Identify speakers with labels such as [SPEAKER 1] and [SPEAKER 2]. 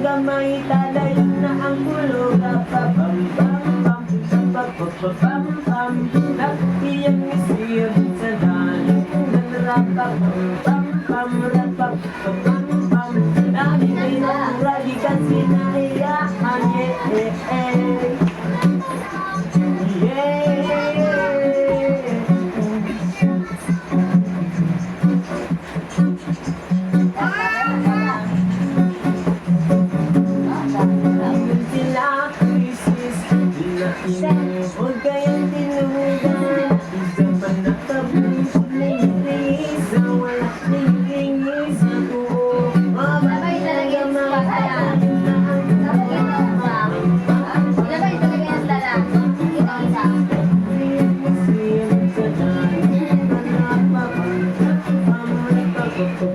[SPEAKER 1] gamay, lalayo na ang ulo Kapapam, pam, pam, papapapam, pam Nakiyan ni siya sa Nanrapapam, pam, pam, Huwag kayong tinulugan Isa pa nakablis Nainis na wala Nainis na buo Mabay talaga yung pagkayaan Thank you.